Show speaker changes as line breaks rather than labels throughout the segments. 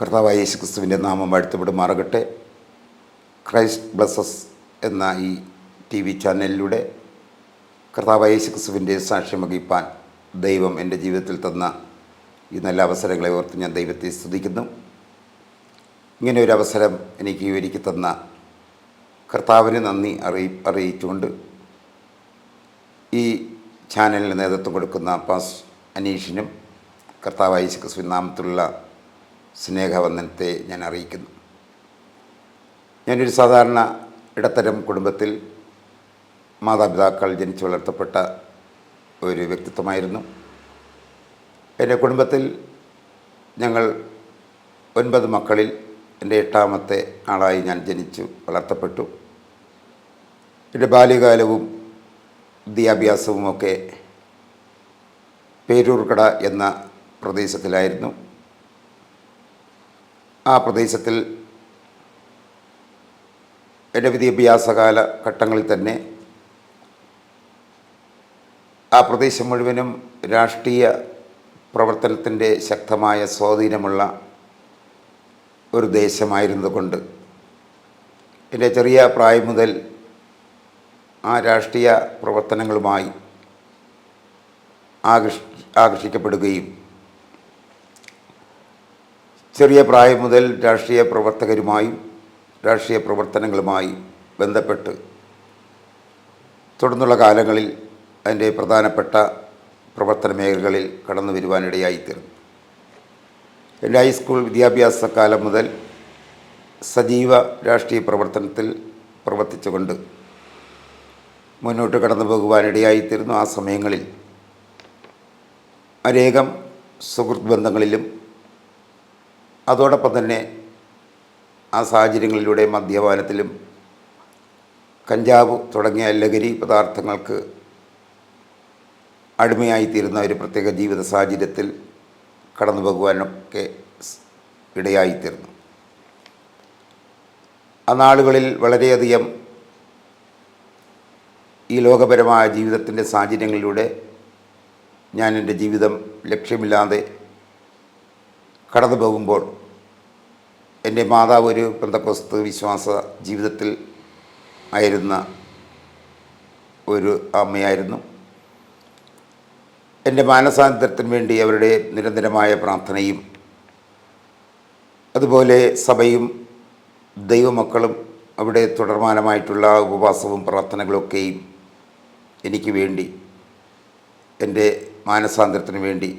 കർത്താവായ യേശു ക്രിസ്തുവിന്റെ നാമം വാഴ്ത്തപ്പെടുമാറാകട്ടെ. ക്രൈസ്റ്റ് ബ്ലസ്സസ് എന്ന ഈ ടി വി ചാനലിലൂടെ കർത്താവായ യേശു ക്രിസ്തുവിന്റെ സാക്ഷ്യം വഹിപ്പാൻ ദൈവം എന്റെ ജീവിതത്തിൽ തന്ന ഈ നല്ല അവസരങ്ങളെ ഓർത്ത് ഞാൻ ദൈവത്തെ സ്തുതിക്കുന്നു. ഇങ്ങനെ ഒരു അവസരം എനിക്ക് ഒരുക്കി തന്ന കർത്താവിന് നന്ദി അറിയി അറിയിച്ചുകൊണ്ട് ഈ ചാനലിന് നേതൃത്വം കൊടുക്കുന്ന പാസ് അനീഷിനും കർത്താവായ യേശു നാമത്തിലുള്ള സ്നേഹവന്ദനത്തെ ഞാൻ അറിയിക്കുന്നു. ഞാനൊരു സാധാരണ ഇടത്തരം കുടുംബത്തിൽ മാതാപിതാക്കൾ ജനിച്ചു വളർത്തപ്പെട്ട ഒരു വ്യക്തിത്വമായിരുന്നു. എന്റെ കുടുംബത്തിൽ ഞങ്ങൾ ഒൻപത് മക്കളിൽ എന്റെ എട്ടാമത്തെ ആളായി ഞാൻ ജനിച്ചു വളർത്തപ്പെട്ടു. എന്റെ ബാല്യകാലവും വിദ്യാഭ്യാസവുമൊക്കെ പേരൂർക്കട എന്ന പ്രദേശത്തിലായിരുന്നു. ആ പ്രദേശത്തിൽ എന്റെ വിദ്യാഭ്യാസകാല ഘട്ടങ്ങളിൽ തന്നെ ആ പ്രദേശം മുഴുവനും രാഷ്ട്രീയ പ്രവർത്തനത്തിന്റെ ശക്തമായ സ്വാധീനമുള്ള ഒരു ദേശമായിരുന്നതുകൊണ്ട് എന്റെ ചെറിയ പ്രായം മുതൽ ആ രാഷ്ട്രീയ പ്രവർത്തനങ്ങളുമായി ആകർഷി ആകർഷിക്കപ്പെടുകയും ചെറിയ പ്രായം മുതൽ രാഷ്ട്രീയ പ്രവർത്തകരുമായും രാഷ്ട്രീയ പ്രവർത്തനങ്ങളുമായി ബന്ധപ്പെട്ട് തുടർന്നുള്ള കാലങ്ങളിൽ അതിന്റെ പ്രധാനപ്പെട്ട പ്രവർത്തന മേഖലകളിൽ കടന്നു വരുവാനിടയായിത്തീർന്നു എന്റെ ഹൈസ്കൂൾ വിദ്യാഭ്യാസ കാലം മുതൽ സജീവ രാഷ്ട്രീയ പ്രവർത്തനത്തിൽ പ്രവർത്തിച്ചുകൊണ്ട് മുന്നോട്ട് കടന്നു പോകുവാനിടയായിത്തീരുന്നു ആ സമയങ്ങളിൽ അനേകം സുഹൃത്ത് ബന്ധങ്ങളിലും അതോടൊപ്പം തന്നെ ആ സാഹചര്യങ്ങളിലൂടെ മദ്യപാനത്തിലും കഞ്ചാവ് തുടങ്ങിയ ലഹരി പദാർത്ഥങ്ങൾക്ക് അടിമയായിത്തീരുന്ന ഒരു പ്രത്യേക ജീവിത സാഹചര്യത്തിൽ കടന്നു പോകുവാനൊക്കെ ഇടയായിത്തീർന്നു ആ നാളുകളിൽ വളരെയധികം ഈ ലോകപരമായ ജീവിതത്തിന്റെ സാഹചര്യങ്ങളിലൂടെ ഞാൻ എന്റെ ജീവിതം ലക്ഷ്യമില്ലാതെ കടന്നു പോകുമ്പോൾ എന്റെ മാതാവ് ഒരു പെന്തക്കോസ്ത് വിശ്വാസ ജീവിതത്തിൽ ആയിരുന്ന ഒരു അമ്മയായിരുന്നു. എന്റെ മാനസാന്തരത്തിന് വേണ്ടി അവരുടെ നിരന്തരമായ പ്രാർത്ഥനയും അതുപോലെ സഭയും ദൈവമക്കളും അവിടെ തുടർമാനമായിട്ടുള്ള ഉപവാസവും പ്രാർത്ഥനകളൊക്കെയും എനിക്ക് വേണ്ടി എന്റെ മാനസാന്തരത്തിന് വേണ്ടി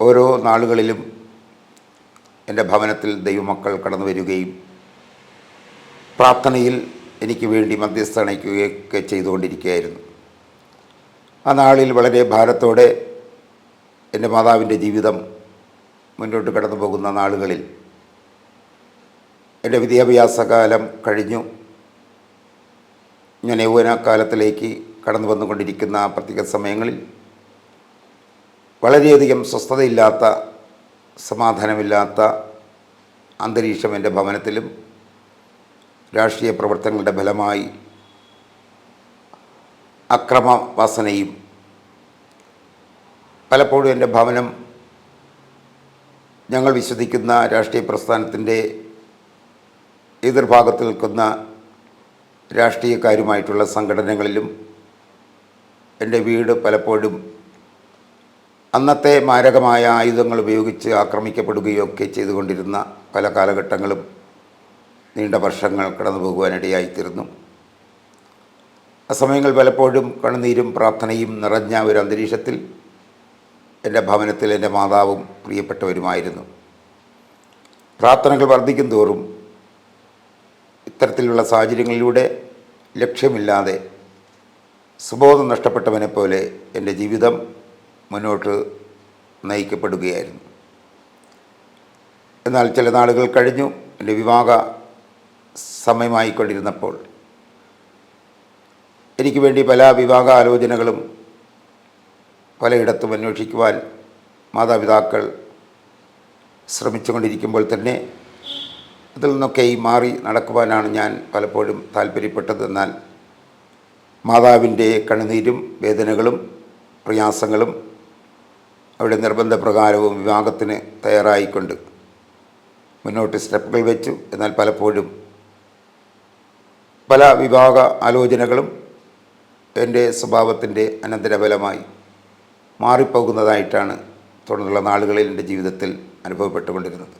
ഓരോ നാളുകളിലും എന്റെ ഭവനത്തിൽ ദൈവമക്കൾ കടന്നു വരികയും പ്രാർത്ഥനയിൽ എനിക്ക് വേണ്ടി മധ്യസ്ഥ അണയ്ക്കുകയൊക്കെ ചെയ്തുകൊണ്ടിരിക്കുകയായിരുന്നു. ആ നാളിൽ വളരെ ഭാരത്തോടെ എന്റെ മാതാവിന്റെ ജീവിതം മുന്നോട്ട് കടന്നു പോകുന്ന നാളുകളിൽ എന്റെ വിദ്യാഭ്യാസ കാലം കഴിഞ്ഞു. ഞാൻ യൗവനക്കാലത്തിലേക്ക് കടന്നു വന്നുകൊണ്ടിരിക്കുന്ന പ്രത്യേക സമയങ്ങളിൽ വളരെയധികം സ്വസ്ഥതയില്ലാത്ത സമാധാനമില്ലാത്ത അന്തരീക്ഷം എന്റെ ഭവനത്തിലും രാഷ്ട്രീയ പ്രവർത്തനങ്ങളുടെ ഫലമായി അക്രമവാസനയും പലപ്പോഴും എന്റെ ഭവനം ഞങ്ങൾ വിശ്വസിക്കുന്ന രാഷ്ട്രീയ പ്രസ്ഥാനത്തിന്റെ എതിർഭാഗത്ത് നിൽക്കുന്ന രാഷ്ട്രീയക്കാരുമായിട്ടുള്ള സംഘടനകളിലും എന്റെ വീട് പലപ്പോഴും അന്നത്തെ മാരകമായ ആയുധങ്ങൾ ഉപയോഗിച്ച് ആക്രമിക്കപ്പെടുകയൊക്കെ ചെയ്തുകൊണ്ടിരുന്ന പല കാലഘട്ടങ്ങളും നീണ്ട വർഷങ്ങൾ കടന്നു പോകുവാനിടയായിത്തീരുന്നു ആ സമയങ്ങൾ പലപ്പോഴും കണ്ണുനീരും പ്രാർത്ഥനയും നിറഞ്ഞ ഒരു അന്തരീക്ഷത്തിൽ എന്റെ ഭവനത്തിൽ എന്റെ മാതാവും പ്രിയപ്പെട്ടവരുമായിരുന്നു. പ്രാർത്ഥനകൾ വർദ്ധിക്കും തോറും ഇത്തരത്തിലുള്ള സാഹചര്യങ്ങളിലൂടെ ലക്ഷ്യമില്ലാതെ സുബോധം നഷ്ടപ്പെട്ടവനെപ്പോലെ എന്റെ ജീവിതം മുന്നോട്ട് നയിക്കപ്പെടുകയായിരുന്നു. എന്നാൽ ചില നാളുകൾ കഴിഞ്ഞു. എന്റെ വിവാഹ സമയമായിക്കൊണ്ടിരുന്നപ്പോൾ എനിക്ക് വേണ്ടി പല വിവാഹ ആലോചനകളും പലയിടത്തും അന്വേഷിക്കുവാൻ മാതാപിതാക്കൾ ശ്രമിച്ചുകൊണ്ടിരിക്കുമ്പോൾ തന്നെ അതിൽ നിന്നൊക്കെ ഈ മാറി നടക്കുവാനാണ് ഞാൻ പലപ്പോഴും താല്പര്യപ്പെട്ടതെന്നാൽ മാതാവിന്റെ കണ്ണുനീരും വേദനകളും പ്രയാസങ്ങളും അവിടെ നിർബന്ധപ്രകാരവും വിവാഹത്തിന് തയ്യാറായിക്കൊണ്ട് മുന്നോട്ട് സ്റ്റെപ്പുകൾ വെച്ചു. എന്നാൽ പലപ്പോഴും പല വിവാഹ ആലോചനകളും എന്റെ സ്വഭാവത്തിന്റെ അനന്തരഫലമായി മാറിപ്പോകുന്നതായിട്ടാണ് തുടർന്നുള്ള നാളുകളിൽ എന്റെ ജീവിതത്തിൽ അനുഭവപ്പെട്ടുകൊണ്ടിരുന്നത്.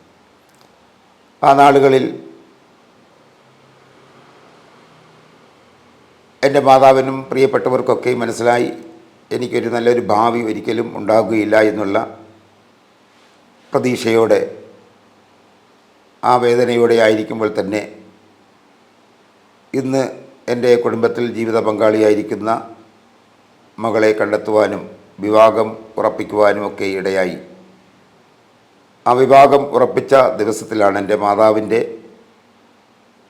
ആ നാളുകളിൽ എന്റെ മാതാവിനും പ്രിയപ്പെട്ടവർക്കൊക്കെ മനസ്സിലായി എനിക്കൊരു നല്ലൊരു ഭാവി ഒരിക്കലും ഉണ്ടാകുകയില്ല എന്നുള്ള പ്രതീക്ഷയോടെ ആ വേദനയോടെ ആയിരിക്കുമ്പോൾ തന്നെ ഇന്ന് എന്റെ കുടുംബത്തിൽ ജീവിത പങ്കാളിയായിരിക്കുന്ന മകളെ കണ്ടെത്തുവാനും വിവാഹം ഉറപ്പിക്കുവാനും ഒക്കെ ഇടയായി. ആ വിവാഹം ഉറപ്പിച്ച ദിവസത്തിലാണ് എന്റെ മാതാവിന്റെ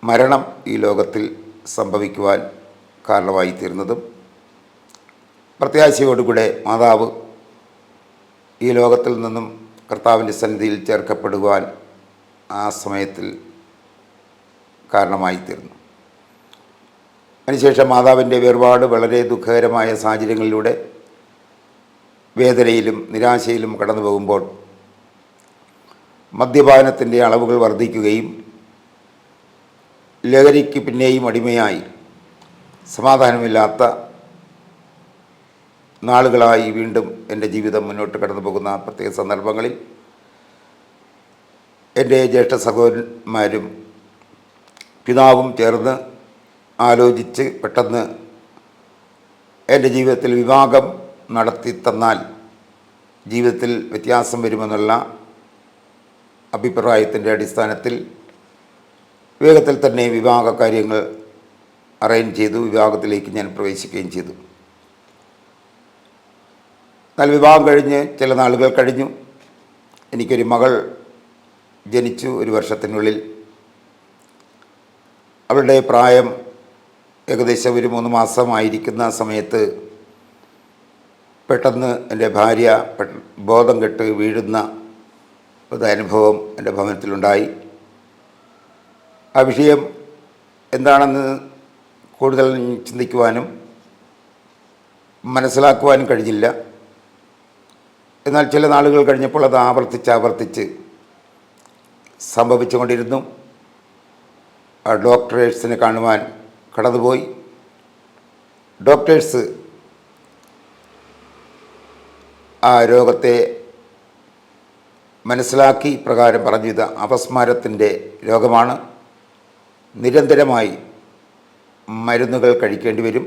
മരണം ഈ ലോകത്തിൽ സംഭവിക്കുവാൻ കാരണമായി തീർന്നതും പ്രത്യാശയോടുകൂടെ മാതാവ് ഈ ലോകത്തിൽ നിന്നും കർത്താവിന്റെ സന്നിധിയിൽ ചേർക്കപ്പെടുവാൻ ആ സമയത്തിൽ കാരണമായി തീർന്നു അതിനുശേഷം മാതാവിന്റെ വേർപാട് വളരെ ദുഃഖകരമായ സാഹചര്യങ്ങളിലൂടെ വേദനയിലും നിരാശയിലും കടന്നു പോകുമ്പോൾ മദ്യപാനത്തിന്റെ അളവുകൾ വർദ്ധിക്കുകയും ലഹരിക്ക് പിന്നെയും അടിമയായി സമാധാനമില്ലാത്ത നാളുകളായി വീണ്ടും എന്റെ ജീവിതം മുന്നോട്ട് കടന്നു പോകുന്ന പ്രത്യേക സന്ദർഭങ്ങളിൽ എന്റെ ജ്യേഷ്ഠ സഹോദരന്മാരും പിതാവും ചേർന്ന് ആലോചിച്ച് പെട്ടെന്ന് എന്റെ ജീവിതത്തിൽ വിവാഹം നടത്തി തന്നാൽ ജീവിതത്തിൽ വ്യത്യാസം വരുമെന്നുള്ള അഭിപ്രായത്തിന്റെ അടിസ്ഥാനത്തിൽ വേഗത്തിൽ തന്നെ വിവാഹ കാര്യങ്ങൾ അറേഞ്ച് ചെയ്തു വിവാഹത്തിലേക്ക് ഞാൻ പ്രവേശിക്കുകയും ചെയ്തു. എന്നാൽ വിവാഹം കഴിഞ്ഞ് ചില നാളുകൾ കഴിഞ്ഞു. എനിക്കൊരു മകൾ ജനിച്ചു ഒരു വർഷത്തിനുള്ളിൽ. അവളുടെ പ്രായം ഏകദേശം ഒരു മൂന്ന് മാസമായിരിക്കുന്ന സമയത്ത് പെട്ടെന്ന് എന്റെ ഭാര്യ ബോധം കെട്ട് വീഴുന്ന അനുഭവം എന്റെ ഭവനത്തിലുണ്ടായി. ആ വിഷയം എന്താണെന്ന് കൂടുതൽ ചിന്തിക്കുവാനും മനസ്സിലാക്കുവാനും കഴിഞ്ഞില്ല. എന്നാൽ ചില നാളുകൾ കഴിഞ്ഞപ്പോൾ അത് ആവർത്തിച്ച് ആവർത്തിച്ച് സംഭവിച്ചുകൊണ്ടിരുന്നു. ആ ഡോക്ടറേഴ്സിനെ കാണുവാൻ കടന്നുപോയി. ഡോക്ടേഴ്സ് ആ രോഗത്തെ മനസ്സിലാക്കി പ്രകാരം പറഞ്ഞു ഇത് അപസ്മാരത്തിന്റെ രോഗമാണ്. നിരന്തരമായി മരുന്നുകൾ കഴിക്കേണ്ടി വരും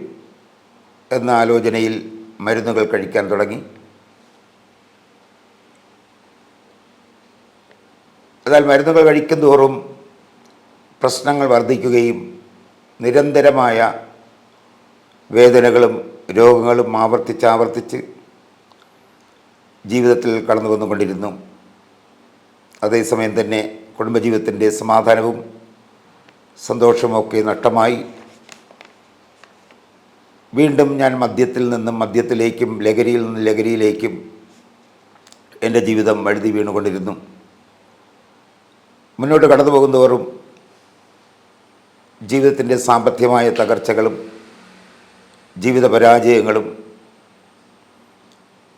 എന്ന ആലോചനയിൽ മരുന്നുകൾ കഴിക്കാൻ തുടങ്ങി. എന്നാൽ മരുന്നുകൾ കഴിക്കും തോറും പ്രശ്നങ്ങൾ വർദ്ധിക്കുകയും നിരന്തരമായ വേദനകളും രോഗങ്ങളും ആവർത്തിച്ച് ആവർത്തിച്ച് ജീവിതത്തിൽ കടന്നു വന്നുകൊണ്ടിരുന്നു. അതേസമയം തന്നെ കുടുംബജീവിതത്തിന്റെ സമാധാനവും സന്തോഷമൊക്കെ നഷ്ടമായി. വീണ്ടും ഞാൻ മദ്യത്തിൽ നിന്നും മദ്യത്തിലേക്കും ലഹരിയിൽ നിന്നും ലഹരിയിലേക്കും എന്റെ ജീവിതം വഴുതി വീണുകൊണ്ടിരുന്നു. മുന്നോട്ട് കടന്നു പോകുന്നതോറും ജീവിതത്തിന്റെ സാമ്പത്തികമായ തകർച്ചകളും ജീവിത പരാജയങ്ങളും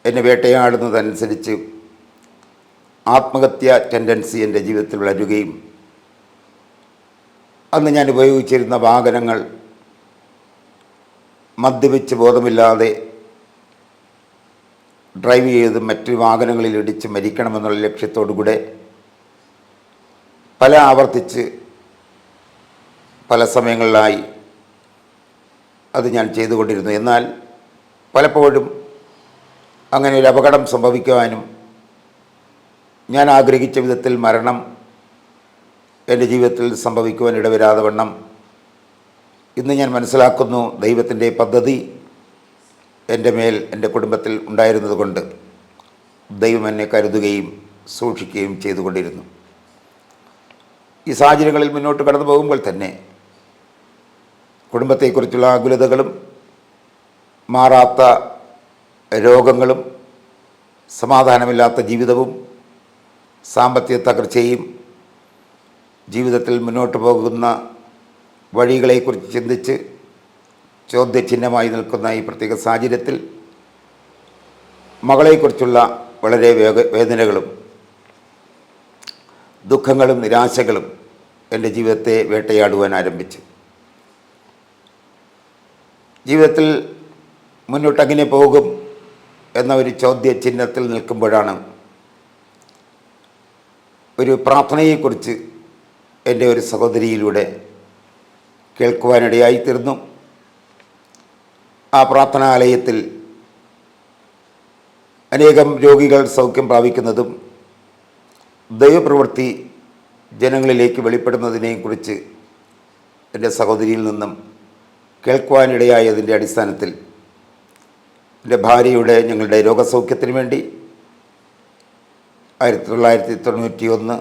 എന്നെ വേട്ടയാടുന്നതനുസരിച്ച് ആത്മഹത്യ ടെൻഡൻസി എന്റെ ജീവിതത്തിൽ വളരുകയും അന്ന് ഞാൻ ഉപയോഗിച്ചിരുന്ന വാഹനങ്ങൾ മദ്യപിച്ച് ബോധമില്ലാതെ ഡ്രൈവ് ചെയ്ത് മറ്റു വാഹനങ്ങളിൽ ഇടിച്ച് മരിക്കണമെന്നുള്ള ലക്ഷ്യത്തോടു കൂടെ പല ആവർത്തിച്ച് പല സമയങ്ങളിലായി അത് ഞാൻ ചെയ്തുകൊണ്ടിരുന്നു. എന്നാൽ പലപ്പോഴും അങ്ങനെ ഒരു അപകടം സംഭവിക്കുവാനും ഞാൻ ആഗ്രഹിച്ച വിധത്തിൽ മരണം എന്റെ ജീവിതത്തിൽ സംഭവിക്കുവാൻ ഇടവരാതെ വണ്ണം ഇന്ന് ഞാൻ മനസ്സിലാക്കുന്നു ദൈവത്തിന്റെ പദ്ധതി എന്റെ മേൽ എന്റെ കുടുംബത്തിൽ ഉണ്ടായിരുന്നതുകൊണ്ട് ദൈവം എന്നെ കരുതുകയും സൂക്ഷിക്കുകയും ചെയ്തുകൊണ്ടിരുന്നു. ഈ സാഹചര്യങ്ങളിൽ മുന്നോട്ട് കടന്നു പോകുമ്പോൾ തന്നെ കുടുംബത്തെക്കുറിച്ചുള്ള ആകുലതകളും മാറാത്ത രോഗങ്ങളും സമാധാനമില്ലാത്ത ജീവിതവും സാമ്പത്തിക തകർച്ചയും ജീവിതത്തിൽ മുന്നോട്ട് പോകുന്ന വഴികളെക്കുറിച്ച് ചിന്തിച്ച് ചോദ്യചിഹ്നമായി നിൽക്കുന്ന ഈ പ്രത്യേക സാഹചര്യത്തിൽ മകളെക്കുറിച്ചുള്ള വളരെ വേദനകളും ദുഃഖങ്ങളും നിരാശകളും എന്റെ ജീവിതത്തെ വേട്ടയാടുവാൻ ആരംഭിച്ചു. ജീവിതത്തിൽ മുന്നോട്ടെങ്ങനെ പോകും എന്ന ഒരു ചോദ്യ ചിഹ്നത്തിൽ നിൽക്കുമ്പോഴാണ് ഒരു പ്രാർത്ഥനയെക്കുറിച്ച് എന്റെ ഒരു സഹോദരിയിലൂടെ കേൾക്കുവാനിടയായിത്തീർന്നു. ആ പ്രാർത്ഥനാലയത്തിൽ അനേകം രോഗികൾ സൗഖ്യം പ്രാപിക്കുന്നതും ദൈവപ്രവൃത്തി ജനങ്ങളിലേക്ക് വെളിപ്പെടുന്നതിനെയും കുറിച്ച് എന്റെ സഹോദരിയിൽ നിന്നും കേൾക്കുവാനിടയായതിന്റെ അടിസ്ഥാനത്തിൽ എന്റെ ഭാര്യയുടെ ഞങ്ങളുടെ രോഗസൗഖ്യത്തിന് വേണ്ടി ആയിരത്തി തൊള്ളായിരത്തി തൊണ്ണൂറ്റി ഒന്ന്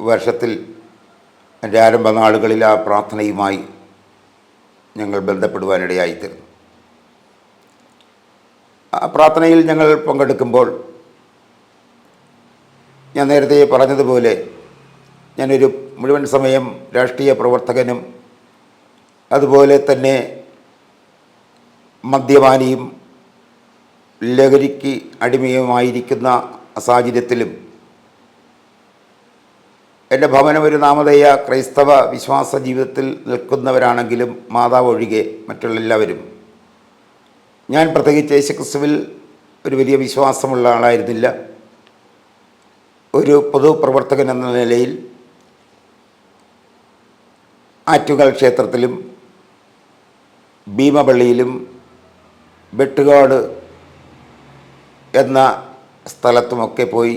വർഷത്തിൽ എന്റെ ആരംഭ നാളുകളിൽ ആ പ്രാർത്ഥനയുമായി ഞങ്ങൾ ബന്ധപ്പെടുവാനിടയായിത്തീർന്നു. ആ പ്രാർത്ഥനയിൽ ഞങ്ങൾ പങ്കെടുക്കുമ്പോൾ ഞാൻ നേരത്തെ പറഞ്ഞതുപോലെ ഞാനൊരു മുഴുവൻ സമയം രാഷ്ട്രീയ പ്രവർത്തകനും അതുപോലെ തന്നെ മദ്യപാനിയും ലഹരിക്ക് അടിമയുമായിരിക്കുന്ന സാഹചര്യത്തിലും എന്റെ ഭവനം ഒരു നാമധേയ ക്രൈസ്തവ വിശ്വാസ ജീവിതത്തിൽ നിൽക്കുന്നവരാണെങ്കിലും മാതാവ് ഒഴികെ മറ്റുള്ള എല്ലാവരും ഞാൻ പ്രത്യേകിച്ച് യേശുക്രിസ്തുവിൽ ഒരു വലിയ വിശ്വാസമുള്ള ആളായിരുന്നില്ല. ഒരു പൊതുപ്രവർത്തകൻ എന്ന നിലയിൽ ആറ്റുകാൽ ക്ഷേത്രത്തിലും ഭീമപള്ളിയിലും വെട്ടുകാട് എന്ന സ്ഥലത്തുമൊക്കെ പോയി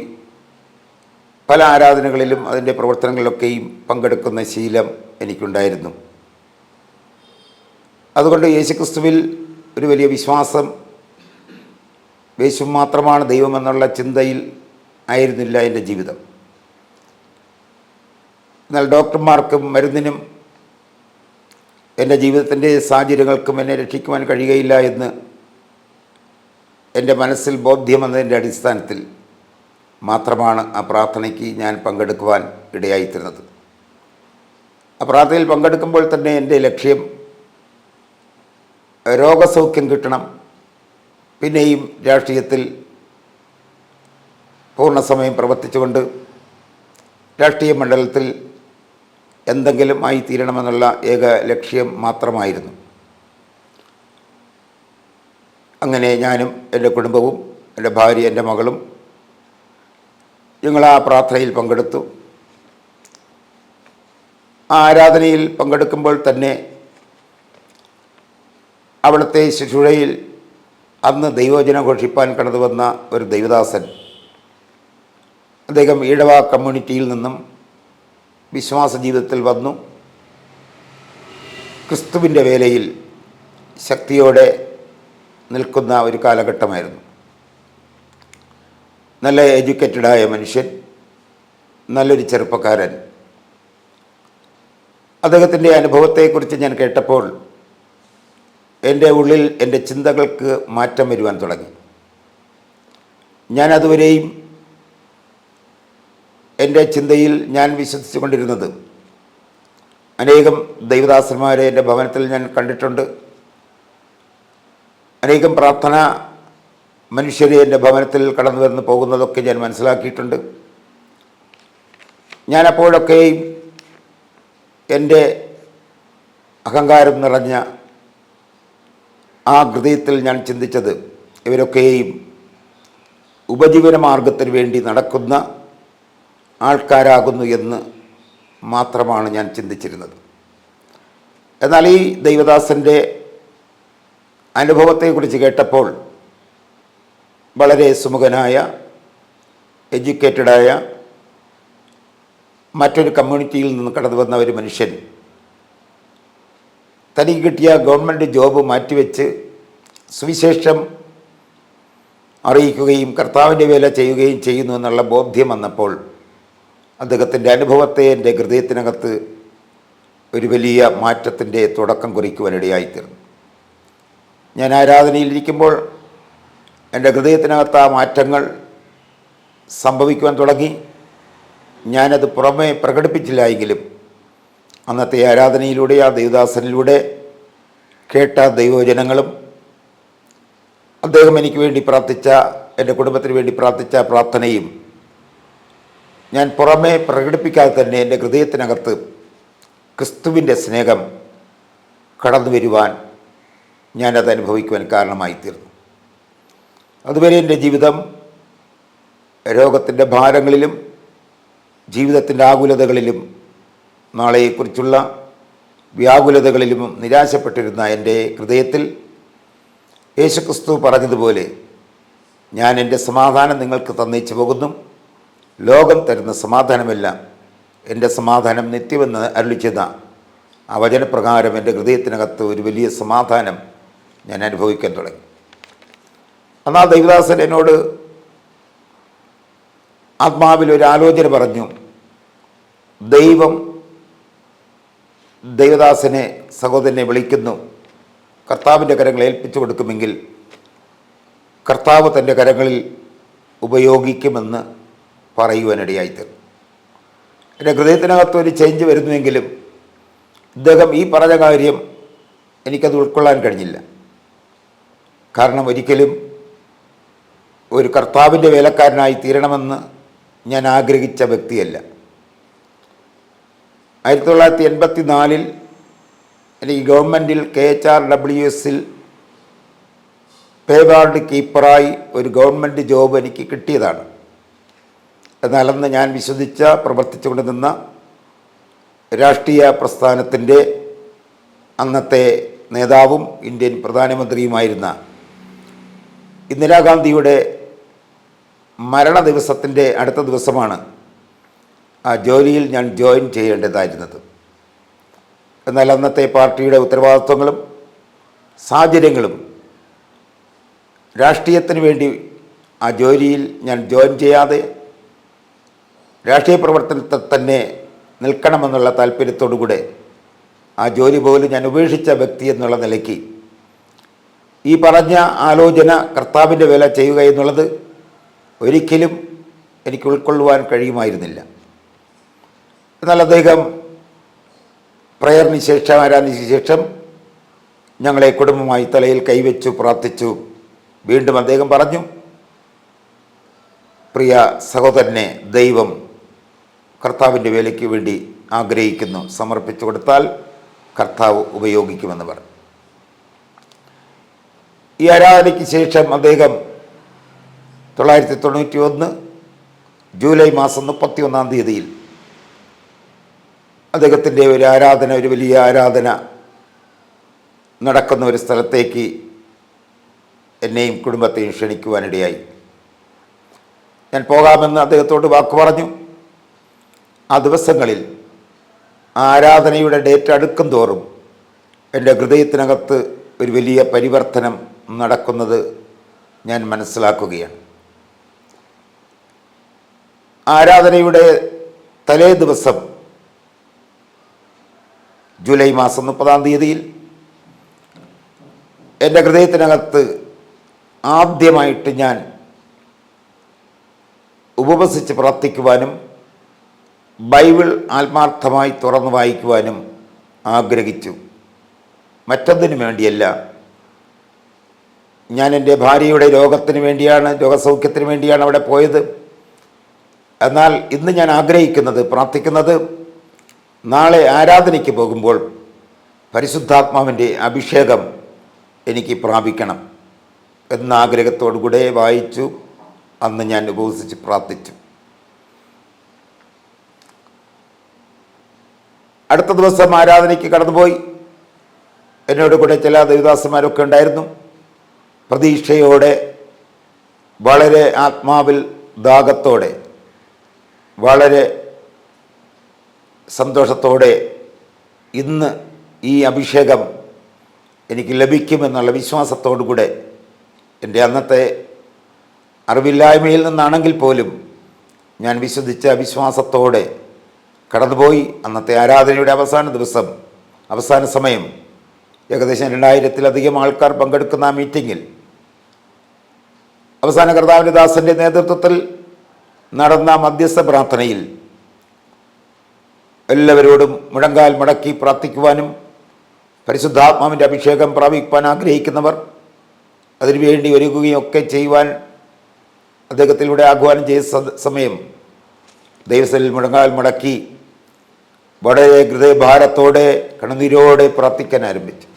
പല ആരാധനകളിലും അതിന്റെ പ്രവർത്തനങ്ങളിലൊക്കെയും പങ്കെടുക്കുന്ന ശീലം എനിക്കുണ്ടായിരുന്നു. അതുകൊണ്ട് യേശുക്രിസ്തുവിൽ ഒരു വലിയ വിശ്വാസം യേശു മാത്രമാണ് ദൈവമെന്നുള്ള ചിന്തയിൽ ആയിരുന്നില്ല എന്റെ ജീവിതം. എന്നാൽ ഡോക്ടർമാർക്കും മരുന്നിനും എന്റെ ജീവിതത്തിന്റെ സാഹചര്യങ്ങൾക്കും എന്നെ രക്ഷിക്കുവാൻ കഴിയുകയില്ല എന്ന് എന്റെ മനസ്സിൽ ബോധ്യമെന്നതിന്റെ അടിസ്ഥാനത്തിൽ മാത്രമാണ് ആ പ്രാർത്ഥനയ്ക്ക് ഞാൻ പങ്കെടുക്കുവാൻ ഇടയായിത്തീർന്നത്. ആ പ്രാർത്ഥനയിൽ പങ്കെടുക്കുമ്പോൾ തന്നെ എന്റെ ലക്ഷ്യം രോഗസൗഖ്യം കിട്ടണം പിന്നെയും രാഷ്ട്രീയത്തിൽ പൂർണസമയം പ്രവർത്തിച്ചുകൊണ്ട് രാഷ്ട്രീയ മണ്ഡലത്തിൽ എന്തെങ്കിലും ആയി തീരണമെന്നുള്ള ഏക ലക്ഷ്യം മാത്രമായിരുന്നു. അങ്ങനെ ഞാനും എന്റെ കുടുംബവും എന്റെ ഭാര്യ എന്റെ മകളും ഞങ്ങൾ ആ പ്രാർത്ഥനയിൽ പങ്കെടുത്തു. ആ ആരാധനയിൽ പങ്കെടുക്കുമ്പോൾ തന്നെ അവിടുത്തെ ശിശുഴയിൽ അന്ന് ദൈവജനം ഘോഷിപ്പാൻ കടന്നു വന്ന ഒരു ദൈവദാസൻ അദ്ദേഹം ഈഴവ കമ്മ്യൂണിറ്റിയിൽ നിന്നും വിശ്വാസ ജീവിതത്തിൽ വന്നു. ക്രിസ്തുവിന്റെ വേലയിൽ ശക്തിയോടെ നിൽക്കുന്ന ഒരു കാലഘട്ടമായിരുന്നു. നല്ല എഡ്യൂക്കേറ്റഡായ മനുഷ്യൻ നല്ലൊരു ചെറുപ്പക്കാരൻ. അദ്ദേഹത്തിന്റെ അനുഭവത്തെക്കുറിച്ച് ഞാൻ കേട്ടപ്പോൾ എന്റെ ഉള്ളിൽ എന്റെ ചിന്തകൾക്ക് മാറ്റം വരുവാൻ തുടങ്ങി. ഞാൻ അതുവരെയും എന്റെ ചിന്തയിൽ ഞാൻ വിശ്വസിച്ചു കൊണ്ടിരുന്നത് അനേകം ദൈവദാസന്മാരെ എന്റെ ഭവനത്തിൽ ഞാൻ കണ്ടിട്ടുണ്ട്. അനേകം പ്രാർത്ഥന മനുഷ്യരെ എന്റെ ഭവനത്തിൽ കടന്നു വന്ന് പോകുന്നതൊക്കെ ഞാൻ മനസ്സിലാക്കിയിട്ടുണ്ട്. ഞാൻ ഞാനപ്പോഴൊക്കെയും എന്റെ അഹങ്കാരം നിറഞ്ഞ ആ ഹൃദയത്തിൽ ഞാൻ ചിന്തിച്ചത് ഇവരൊക്കെയും ഉപജീവന മാർഗത്തിന് വേണ്ടി നടക്കുന്ന ആൾക്കാരാകുന്നു എന്ന് മാത്രമാണ് ഞാൻ ചിന്തിച്ചിരുന്നത്. എന്നാൽ ഈ ദൈവദാസന്റെ അനുഭവത്തെക്കുറിച്ച് കേട്ടപ്പോൾ വളരെ സുമുഖനായ എഡ്യൂക്കേറ്റഡായ മറ്റൊരു കമ്മ്യൂണിറ്റിയിൽ നിന്ന് കടന്നു വന്ന ഒരു മനുഷ്യൻ തനിക്ക് കിട്ടിയ ഗവൺമെന്റ് ജോബ് മാറ്റിവെച്ച് സുവിശേഷം അറിയിക്കുകയും കർത്താവിന്റെ വേല ചെയ്യുകയും ചെയ്യുന്നു എന്നുള്ള ബോധ്യം വന്നപ്പോൾ അദ്ദേഹത്തിന്റെ അനുഭവത്തെ എന്റെ ഹൃദയത്തിനകത്ത് ഒരു വലിയ മാറ്റത്തിന്റെ തുടക്കം കുറിക്കുവാനിടയായിത്തീർന്നു. ഞാൻ ആരാധനയിലിരിക്കുമ്പോൾ എന്റെ ഹൃദയത്തിനകത്ത് ആ മാറ്റങ്ങൾ സംഭവിക്കുവാൻ തുടങ്ങി. ഞാനത് പുറമേ പ്രകടിപ്പിച്ചില്ല എങ്കിലും അന്നത്തെ ആരാധനയിലൂടെ ആ ദൈവദാസനിലൂടെ കേട്ട ദൈവജനങ്ങളും അദ്ദേഹം എനിക്ക് വേണ്ടി പ്രാർത്ഥിച്ച എന്റെ കുടുംബത്തിന് വേണ്ടി പ്രാർത്ഥിച്ച പ്രാർത്ഥനയും ഞാൻ പുറമേ പ്രകടിപ്പിക്കാതെ തന്നെ എന്റെ ഹൃദയത്തിനകത്ത് ക്രിസ്തുവിന്റെ സ്നേഹം കടന്നു വരുവാൻ ഞാനത് അനുഭവിക്കുവാൻ കാരണമായി തീർന്നു അതുവരെ എന്റെ ജീവിതം രോഗത്തിന്റെ ഭാരങ്ങളിലും ജീവിതത്തിന്റെ ആകുലതകളിലും നാളെയെക്കുറിച്ചുള്ള വ്യാകുലതകളിലും നിരാശപ്പെട്ടിരുന്ന എന്റെ ഹൃദയത്തിൽ യേശുക്രിസ്തു പറഞ്ഞതുപോലെ ഞാൻ എന്റെ സമാധാനം നിങ്ങൾക്ക് തന്നേച്ചു പോകുന്നു. ലോകം തരുന്ന സമാധാനമല്ല എന്റെ സമാധാനം നിത്യമെന്ന് അരുളിച്ചെന്ന ആ വചനപ്രകാരം എന്റെ ഹൃദയത്തിനകത്ത് ഒരു വലിയ സമാധാനം ഞാൻ അനുഭവിക്കാൻ തുടങ്ങി. എന്നാൽ ദൈവദാസൻ എന്നോട് ആത്മാവിൽ ഒരു ആലോചന പറഞ്ഞു. ദൈവം ദൈവദാസനെ സഹോദരനെ വിളിക്കുന്നു. കർത്താവിന്റെ കരങ്ങൾ ഏൽപ്പിച്ചു കൊടുക്കുമെങ്കിൽ കർത്താവ് തന്റെ കരങ്ങളിൽ ഉപയോഗിക്കുമെന്ന് പറയുവാനിടയായിത്തീർന്നു. എന്റെ ഹൃദയത്തിനകത്ത് ഒരു ചേഞ്ച് വരുന്നുവെങ്കിലും ഇദ്ദേഹം ഈ പറഞ്ഞ കാര്യം എനിക്കത് ഉൾക്കൊള്ളാൻ കഴിഞ്ഞില്ല. കാരണം ഒരിക്കലും ഒരു കർത്താവിന്റെ വേലക്കാരനായി തീരണമെന്ന് ഞാൻ ആഗ്രഹിച്ച വ്യക്തിയല്ല. ആയിരത്തി തൊള്ളായിരത്തി എൺപത്തി നാലിൽ എനിക്ക് ഗവൺമെന്റിൽ കെ എച്ച് ആർ ഡബ്ല്യു എസിൽ പേ വാർഡ് കീപ്പറായി ഒരു ഗവൺമെന്റ് ജോബ് എനിക്ക് കിട്ടിയതാണ്. എന്നാൽ അന്ന് ഞാൻ വിശ്വസിച്ച പ്രവർത്തിച്ചുകൊണ്ട് നിന്ന രാഷ്ട്രീയ പ്രസ്ഥാനത്തിന്റെ അന്നത്തെ നേതാവും ഇന്ത്യൻ പ്രധാനമന്ത്രിയുമായിരുന്ന ഇന്ദിരാഗാന്ധിയുടെ മരണ ദിവസത്തിന്റെ അടുത്ത ദിവസമാണ് ആ ജോലിയിൽ ഞാൻ ജോയിൻ ചെയ്യേണ്ടതായിരുന്നത്. എന്നാൽ അന്നത്തെ പാർട്ടിയുടെ ഉത്തരവാദിത്വങ്ങളും സാഹചര്യങ്ങളും രാഷ്ട്രീയത്തിന് വേണ്ടി ആ ജോലിയിൽ ഞാൻ ജോയിൻ ചെയ്യാതെ രാഷ്ട്രീയ പ്രവർത്തനത്തെ തന്നെ നിൽക്കണമെന്നുള്ള താല്പര്യത്തോടുകൂടെ ആ ജോലി പോലും ഞാൻ ഉപേക്ഷിച്ച വ്യക്തി എന്നുള്ള നിലയ്ക്ക് ഈ പറഞ്ഞ ആലോചന കർത്താവിന്റെ വില ചെയ്യുക എന്നുള്ളത് ഒരിക്കലും എനിക്ക് ഉൾക്കൊള്ളുവാൻ കഴിയുമായിരുന്നില്ല. എന്നാൽ അദ്ദേഹം പ്രയറിന് ശേഷം ആരാധനയ്ക്ക് ശേഷം ഞങ്ങളെ കുടുംബമായി തലയിൽ കൈവച്ചു പ്രാർത്ഥിച്ചു. വീണ്ടും അദ്ദേഹം പറഞ്ഞു പ്രിയ സഹോദരനെ ദൈവം കർത്താവിന്റെ വേലയ്ക്ക് വേണ്ടി ആഗ്രഹിക്കുന്നു. സമർപ്പിച്ചു കൊടുത്താൽ കർത്താവ് ഉപയോഗിക്കുമെന്ന് പറഞ്ഞു. ഈ ആരാധനയ്ക്ക് ശേഷം അദ്ദേഹം തൊള്ളായിരത്തി തൊണ്ണൂറ്റി ഒന്ന് ജൂലൈ മാസം മുപ്പത്തി ഒന്നാം തീയതിയിൽ അദ്ദേഹത്തിന്റെ ഒരു ആരാധന ഒരു വലിയ ആരാധന നടക്കുന്ന ഒരു സ്ഥലത്തേക്ക് എന്നെയും കുടുംബത്തെയും ക്ഷണിക്കുവാനിടയായി. ഞാൻ പോകാമെന്ന് അദ്ദേഹത്തോട് വാക്ക് പറഞ്ഞു. ആ ദിവസങ്ങളിൽ ആരാധനയുടെ ഡേറ്റ് അടുക്കും തോറും എന്റെ ഹൃദയത്തിനകത്ത് ഒരു വലിയ പരിവർത്തനം നടക്കുന്നത് ഞാൻ മനസ്സിലാക്കുകയാണ്. ആരാധനയുടെ തലേ ദിവസം ജൂലൈ മാസം മുപ്പതാം തീയതിയിൽ എന്റെ ഹൃദയത്തിനകത്ത് ആദ്യമായിട്ട് ഞാൻ ഉപവസിച്ച് പ്രാർത്ഥിക്കുവാനും ബൈബിൾ ആത്മാർത്ഥമായി തുറന്നു വായിക്കുവാനും ആഗ്രഹിച്ചു. മറ്റൊന്നിനു വേണ്ടിയല്ല ഞാൻ എന്റെ ഭാര്യയുടെ രോഗത്തിന് വേണ്ടിയാണ് രോഗസൗഖ്യത്തിന് വേണ്ടിയാണ് അവിടെ പോയത്. എന്നാൽ ഇന്ന് ഞാൻ ആഗ്രഹിക്കുന്നത് പ്രാർത്ഥിക്കുന്നത് നാളെ ആരാധനയ്ക്ക് പോകുമ്പോൾ പരിശുദ്ധാത്മാവിന്റെ അഭിഷേകം എനിക്ക് പ്രാപിക്കണം. എന്ന ആഗ്രഹത്തോടുകൂടെ വായിച്ചു. അന്ന് ഞാൻ ഉപവസിച്ച് പ്രാർത്ഥിച്ചു. അടുത്ത ദിവസം ആരാധനയ്ക്ക് കടന്നുപോയി. എന്നോട് കൂടെ ചില ദേവദാസന്മാരൊക്കെ ഉണ്ടായിരുന്നു. പ്രതീക്ഷയോടെ വളരെ ആത്മാവിൽ ദാഹത്തോടെ വളരെ സന്തോഷത്തോടെ ഇന്ന് ഈ അഭിഷേകം എനിക്ക് ലഭിക്കുമെന്നുള്ള വിശ്വാസത്തോടു കൂടെ എന്റെ അന്നത്തെ അറിവില്ലായ്മയിൽ നിന്നാണെങ്കിൽ പോലും ഞാൻ വിശ്വസിച്ച വിശ്വാസത്തോടെ കടന്നുപോയി. അന്നത്തെ ആരാധനയുടെ അവസാന ദിവസം അവസാന സമയം. ഏകദേശം രണ്ടായിരത്തിലധികം ആൾക്കാർ പങ്കെടുക്കുന്ന ആ മീറ്റിങ്ങിൽ അവസാന കർത്താവിന്റെ ദാസന്റെ നേതൃത്വത്തിൽ നടന്ന മധ്യസ്ഥ പ്രാർത്ഥനയിൽ എല്ലാവരോടും മുഴങ്കാൽ മടക്കി പ്രാർത്ഥിക്കുവാനും പരിശുദ്ധാത്മാവിന്റെ അഭിഷേകം പ്രാപിക്കുവാൻ ആഗ്രഹിക്കുന്നവർ അതിനുവേണ്ടി ഒരുങ്ങുകയും ഒക്കെ ചെയ്യുവാൻ അദ്ദേഹത്തിലൂടെ ആഹ്വാനം ചെയ്ത സമയം. ദൈവസ്ഥലിൽ മുഴങ്ങാൽ മുടക്കി വളരെ ഹൃദയഭാരത്തോടെ കണ്ണുനീരോടെ പ്രാർത്ഥിക്കാൻ ആരംഭിച്ചു.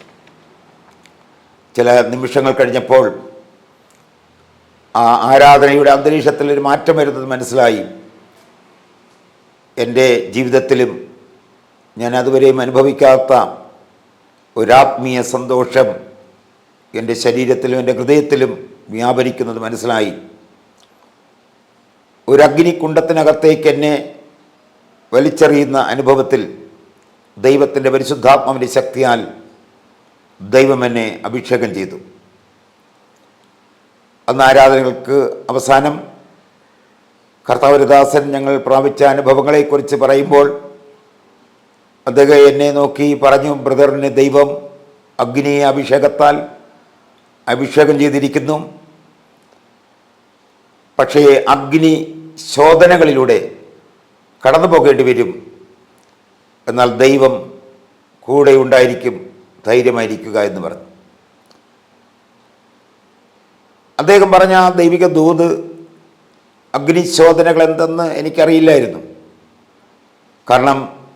ചില നിമിഷങ്ങൾ കഴിഞ്ഞപ്പോൾ ആ ആരാധനയുടെ അന്തരീക്ഷത്തിൽ ഒരു മാറ്റം വരുന്നത് മനസ്സിലായി. എന്റെ ജീവിതത്തിലും ഞാൻ അതുവരെയും അനുഭവിക്കാത്ത ഒരാത്മീയ സന്തോഷം എന്റെ ശരീരത്തിലും എന്റെ ഹൃദയത്തിലും വ്യാപരിക്കുന്നത് മനസ്സിലായി. ഒരു അഗ്നികുണ്ടത്തിനകത്തേക്ക് എന്നെ വലിച്ചെറിയുന്ന അനുഭവത്തിൽ ദൈവത്തിന്റെ പരിശുദ്ധാത്മാവിന്റെ ശക്തിയാൽ ദൈവം എന്നെ അഭിഷേകം ചെയ്തു. അന്ന് ആരാധനകൾക്ക് അവസാനം കർത്താവരദാസൻ ഞങ്ങൾ പ്രാപിച്ച അനുഭവങ്ങളെക്കുറിച്ച് പറയുമ്പോൾ അദ്ദേഹം എന്നെ നോക്കി പറഞ്ഞു ബ്രദറിന് ദൈവം അഗ്നിയെ അഭിഷേകത്താൽ അഭിഷേകം ചെയ്തിരിക്കുന്നു. പക്ഷേ അഗ്നി ശോധനകളിലൂടെ കടന്നു പോകേണ്ടി വരും. എന്നാൽ ദൈവം കൂടെ ഉണ്ടായിരിക്കും ധൈര്യമായിരിക്കുക എന്ന് പറഞ്ഞു. അദ്ദേഹം പറഞ്ഞ ആ ദൈവിക ദൂത് അഗ്നിശോധനകൾ എന്തെന്ന് എനിക്കറിയില്ലായിരുന്നു. കാരണം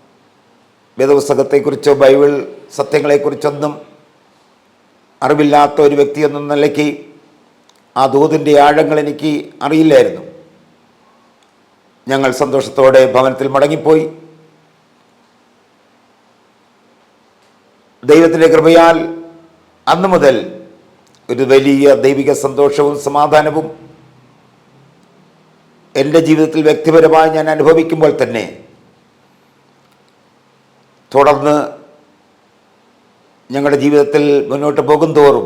വേദപുസ്തകത്തെക്കുറിച്ചോ ബൈബിൾ സത്യങ്ങളെക്കുറിച്ചൊന്നും അറിവില്ലാത്ത ഒരു വ്യക്തി എന്ന നിലയ്ക്ക് ആ ദൂതിന്റെ ആഴങ്ങൾ എനിക്ക് അറിയില്ലായിരുന്നു. ഞങ്ങൾ സന്തോഷത്തോടെ ഭവനത്തിൽ മടങ്ങിപ്പോയി. ദൈവത്തിന്റെ കൃപയാൽ അന്നു മുതൽ ഒരു വലിയ ദൈവിക സന്തോഷവും സമാധാനവും എന്റെ ജീവിതത്തിൽ വ്യക്തിപരമായി ഞാൻ അനുഭവിക്കുമ്പോൾ തന്നെ തുടർന്ന് ഞങ്ങളുടെ ജീവിതത്തിൽ മുന്നോട്ട് പോകും തോറും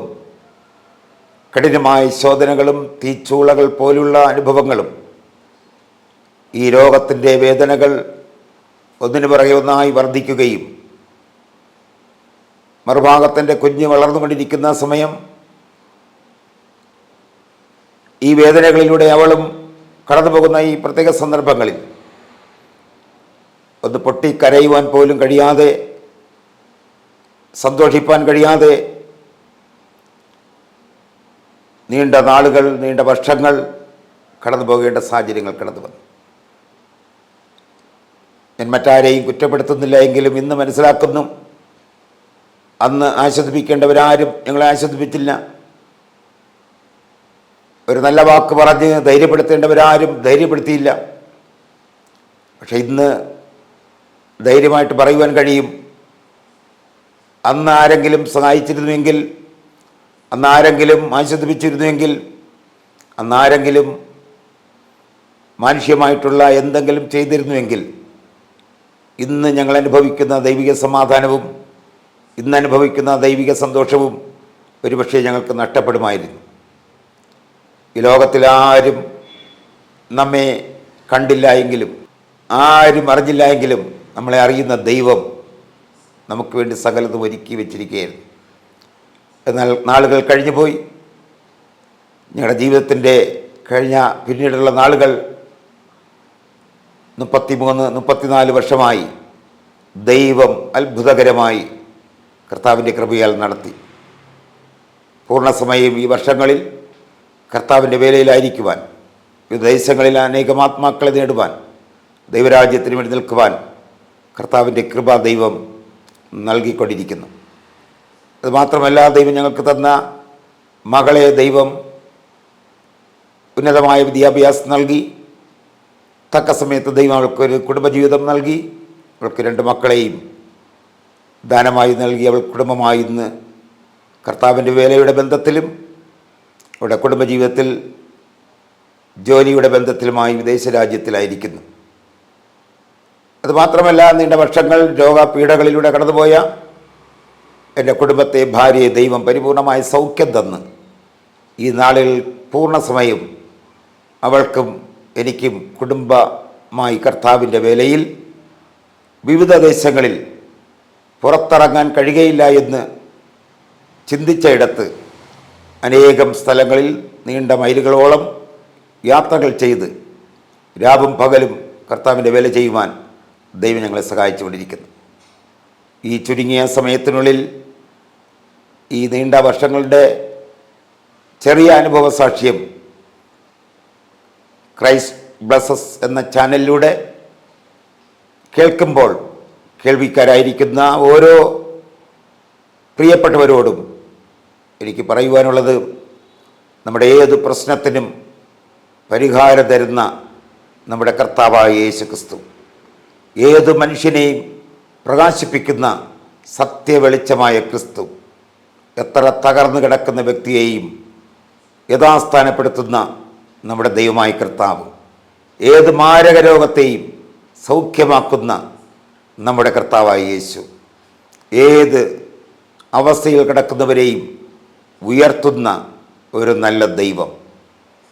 കഠിനമായ ശോധനകളും തീച്ചൂളകൾ പോലുള്ള അനുഭവങ്ങളും ഈ രോഗത്തിന്റെ വേദനകൾ ഒന്നിനു പുറകെ ഒന്നായി വർദ്ധിക്കുകയും മറുഭാഗത്തിന്റെ കുഞ്ഞ് വളർന്നുകൊണ്ടിരിക്കുന്ന സമയം ഈ വേദനകളിലൂടെ അവളും കടന്നു പോകുന്ന ഈ പ്രത്യേക സന്ദർഭങ്ങളിൽ ഒന്ന് പൊട്ടി കരയുവാൻ പോലും കഴിയാതെ സന്തോഷിപ്പാൻ കഴിയാതെ നീണ്ട നാളുകൾ നീണ്ട വർഷങ്ങൾ കടന്നു പോകേണ്ട സാഹചര്യങ്ങൾ കടന്നു വന്നു ഞാൻ മറ്റാരെയും കുറ്റപ്പെടുത്തുന്നില്ല എങ്കിലും ഇന്ന് മനസ്സിലാക്കുന്നു. അന്ന് ആശ്വസിപ്പിക്കേണ്ടവരാരും ഞങ്ങളെ ആശ്വസിപ്പിച്ചില്ല. ഒരു നല്ല വാക്ക് പറഞ്ഞ് ധൈര്യപ്പെടുത്തേണ്ടവരാരും ധൈര്യപ്പെടുത്തിയില്ല. പക്ഷെ ഇന്ന് ധൈര്യമായിട്ട് പറയുവാൻ കഴിയും. അന്ന് ആരെങ്കിലും സഹായിച്ചിരുന്നുവെങ്കിൽ അന്ന് ആരെങ്കിലും ആശ്വസിപ്പിച്ചിരുന്നുവെങ്കിൽ അന്ന് ആരെങ്കിലും മാനുഷ്യമായിട്ടുള്ള എന്തെങ്കിലും ചെയ്തിരുന്നുവെങ്കിൽ ഇന്ന് ഞങ്ങൾ അനുഭവിക്കുന്ന ദൈവിക സമാധാനവും ഇന്ന് അനുഭവിക്കുന്ന ദൈവിക സന്തോഷവും ഒരുപക്ഷെ ഞങ്ങൾക്ക് നഷ്ടപ്പെടുമായിരുന്നു. ഈ ലോകത്തിലാരും നമ്മെ കണ്ടില്ല എങ്കിലും ആരും അറിഞ്ഞില്ല എങ്കിലും നമ്മളെ അറിയുന്ന ദൈവം നമുക്ക് വേണ്ടി സകലതും ഒരുക്കി വെച്ചിരിക്കുകയായിരുന്നു. എന്നാൽ നാളുകൾ കഴിഞ്ഞു പോയി ഞങ്ങളുടെ ജീവിതത്തിന്റെ കഴിഞ്ഞ പിന്നീടുള്ള നാളുകൾ മുപ്പത്തിമൂന്ന് മുപ്പത്തിനാല് വർഷമായി ദൈവം അത്ഭുതകരമായി കർത്താവിന്റെ കൃപയാൽ നടത്തി. പൂർണസമയം ഈ വർഷങ്ങളിൽ കർത്താവിന്റെ വേലയിലായിരിക്കുവാൻ വിവിധ ദേശങ്ങളിൽ അനേകം ആത്മാക്കളെ നേടുവാൻ ദൈവരാജ്യത്തിന് വേണ്ടി നിൽക്കുവാൻ കർത്താവിന്റെ കൃപ ദൈവം നൽകിക്കൊണ്ടിരിക്കുന്നു. അതുമാത്രമല്ല ദൈവം ഞങ്ങൾക്ക് തന്ന മകളെ ദൈവം ഉന്നതമായ വിദ്യാഭ്യാസം നൽകി തക്ക സമയത്ത് ദൈവം അവൾക്കൊരു കുടുംബജീവിതം നൽകി അവൾക്ക് രണ്ട് മക്കളെയും ദാനമായി നൽകി അവൾ കുടുംബമായി ഇന്ന് കർത്താവിന്റെ വേലയുടെ ബന്ധത്തിലും അവളുടെ കുടുംബജീവിതത്തിൽ ജോലിയുടെ ബന്ധത്തിലുമായി വിദേശ രാജ്യത്തിലായിരിക്കുന്നു. അതുമാത്രമല്ല നീണ്ട വർഷങ്ങൾ രോഗപീഠകളിലൂടെ കടന്നുപോയ എന്റെ കുടുംബത്തെ ഭാര്യയെ ദൈവം പരിപൂർണമായ സൗഖ്യം തന്ന്. ഈ നാളിൽ പൂർണസമയം അവൾക്കും എനിക്കും കുടുംബമായി കർത്താവിന്റെ വേലയിൽ വിവിധ ദേശങ്ങളിൽ പുറത്തിറങ്ങാൻ കഴിയുകയില്ല എന്ന് ചിന്തിച്ച ഇടത്ത് അനേകം സ്ഥലങ്ങളിൽ നീണ്ട മൈലുകളോളം യാത്രകൾ ചെയ്ത് രാവും പകലും കർത്താവിന്റെ വേല ചെയ്യുവാൻ ദൈവം ഞങ്ങളെ സഹായിച്ചുകൊണ്ടിരിക്കുന്നു. ഈ ചുരുങ്ങിയ സമയത്തിനുള്ളിൽ ഈ നീണ്ട വർഷങ്ങളുടെ ചെറിയ അനുഭവ സാക്ഷ്യം ക്രൈസ്റ്റ് ബ്ലസസ് എന്ന ചാനലിലൂടെ കേൾക്കുമ്പോൾ കേൾവിക്കാരായിരിക്കുന്ന ഓരോ പ്രിയപ്പെട്ടവരോടും എനിക്ക് പറയുവാനുള്ളത് നമ്മുടെ ഏത് പ്രശ്നത്തിനും പരിഹാരം തരുന്ന നമ്മുടെ കർത്താവായ യേശു ക്രിസ്തു ഏത് മനുഷ്യനെയും പ്രകാശിപ്പിക്കുന്ന സത്യവെളിച്ചമായ ക്രിസ്തു. എത്ര തകർന്നു കിടക്കുന്ന വ്യക്തിയെയും യഥാസ്ഥാനപ്പെടുത്തുന്ന നമ്മുടെ ദൈവമായ കർത്താവ് ഏത് മാരക രോഗത്തെയും സൗഖ്യമാക്കുന്ന നമ്മുടെ കർത്താവായ യേശു. ഏത് അവസ്ഥയിൽ കിടക്കുന്നവരെയും ഉയർത്തുന്ന ഒരു നല്ല ദൈവം.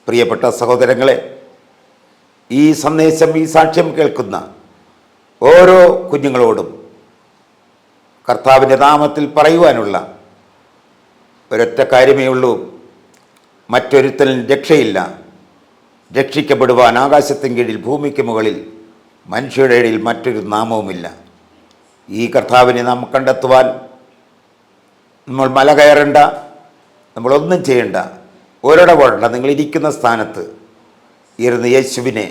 പ്രിയപ്പെട്ട സഹോദരങ്ങളെ ഈ സന്ദേശം ഈ സാക്ഷ്യം കേൾക്കുന്ന ഓരോ കുഞ്ഞുങ്ങളോടും കർത്താവിന്റെ നാമത്തിൽ പറയുവാനുള്ള ഒരൊറ്റ കാര്യമേ ഉള്ളൂ. മറ്റൊരുത്തനും രക്ഷയില്ല. രക്ഷിക്കപ്പെടുവാൻ ആകാശത്തിൻ കീഴിൽ ഭൂമിക്ക് മുകളിൽ മനുഷ്യരുടെ ഇടയിൽ മറ്റൊരു നാമവുമില്ല. ഈ കർത്താവിനെ നാം കണ്ടെത്തുവാൻ നമ്മൾ മല കയറണ്ട നമ്മളൊന്നും ചെയ്യണ്ട ഒരിടപെടണ്ട. നിങ്ങൾ ഇരിക്കുന്ന സ്ഥാനത്ത് ഇരുന്ന് യേശുവിനെ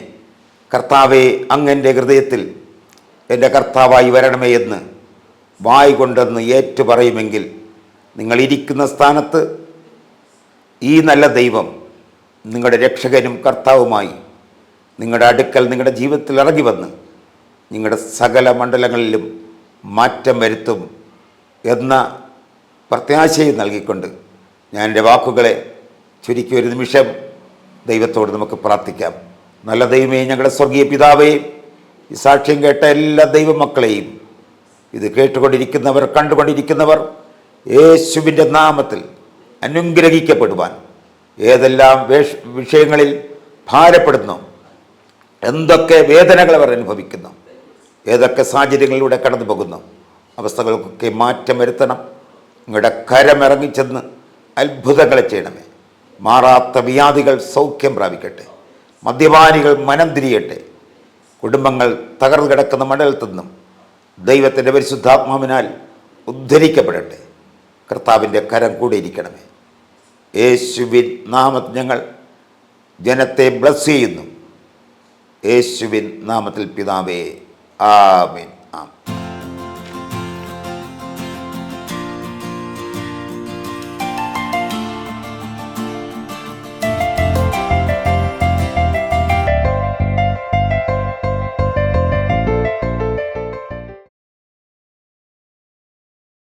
കർത്താവെ അങ്ങന്റെ ഹൃദയത്തിൽ എന്റെ കർത്താവായി വരണമേ എന്ന് വായി കൊണ്ടെന്ന് ഏറ്റു പറയുമെങ്കിൽ നിങ്ങൾ ഇരിക്കുന്ന സ്ഥാനത്ത് ഈ നല്ല ദൈവം നിങ്ങളുടെ രക്ഷകനും കർത്താവുമായി നിങ്ങളുടെ അടുക്കൽ നിങ്ങളുടെ ജീവിതത്തിൽ ഇറങ്ങി വന്ന് നിങ്ങളുടെ സകല മണ്ഡലങ്ങളിലും മാറ്റം വരുത്തും എന്ന പ്രത്യാശയും നൽകിക്കൊണ്ട് ഞാൻ എന്റെ വാക്കുകളെ ചുരുക്കി ഒരു നിമിഷം ദൈവത്തോട് നമുക്ക് പ്രാർത്ഥിക്കാം. നല്ല ദൈവമേ ഞങ്ങളുടെ സ്വർഗീയ പിതാവേയും ഈ സാക്ഷ്യം കേട്ട എല്ലാ ദൈവമക്കളെയും ഇത് കേട്ടുകൊണ്ടിരിക്കുന്നവർ കണ്ടുകൊണ്ടിരിക്കുന്നവർ യേശുവിന്റെ നാമത്തിൽ അനുഗ്രഹിക്കപ്പെടുവാൻ ഏതെല്ലാം വേഷ വിഷയങ്ങളിൽ ഭാരപ്പെടുന്നു? എന്തൊക്കെ വേദനകൾ അവർ അനുഭവിക്കുന്നു? ഏതൊക്കെ സാഹചര്യങ്ങളിലൂടെ കടന്നു പോകുന്നു? അവസ്ഥകൾക്കൊക്കെ മാറ്റം വരുത്തണം. നിങ്ങളുടെ കരമിറങ്ങിച്ചെന്ന് അത്ഭുതങ്ങളെ ചെയ്യണമേ. മാറാത്ത വ്യാധികൾ സൗഖ്യം പ്രാപിക്കട്ടെ. മദ്യപാനികൾ മനം തിരിയട്ടെ. കുടുംബങ്ങൾ തകർന്നു കിടക്കുന്ന മണ്ഡലത്തിൽ നിന്നും ദൈവത്തിന്റെ പരിശുദ്ധാത്മാവിനാൽ ഉദ്ധരിക്കപ്പെടട്ടെ. കർത്താവിന്റെ കരം കൂടിയിരിക്കണമേ യേശുവിൻ നാമത്തിൽ ഞങ്ങൾ ജനത്തെ ബ്ലസ് ചെയ്യുന്നു. യേശുവിൻ നാമത്തിൽ പിതാവേ ആമേൻ.